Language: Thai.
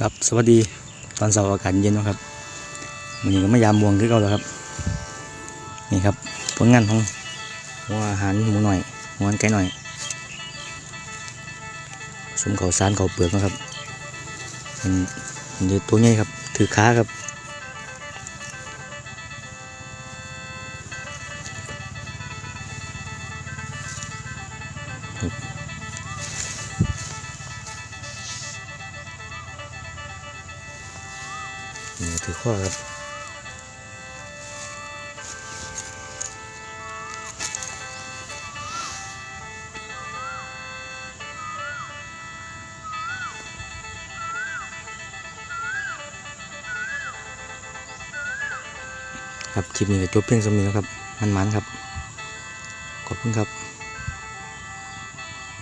ครับสวัสดีตอนเสาร์อากาศเย็นนะครับวันนี้ก็มายามมวงคือเก่าแล้วครับ นี่ครับผลงานของหัวอาหารหมูหน่อยหัวอาหารไก่หน่อยสมเขาสารเขาเปลือกนะครับมันมันจะตัวใหญ่ครับถือค้าครับ ถือข้อครับครับคลิปนี้ก็จบเพียงสำนี้แล้วครับ มันๆครับ ขอบคุณครับ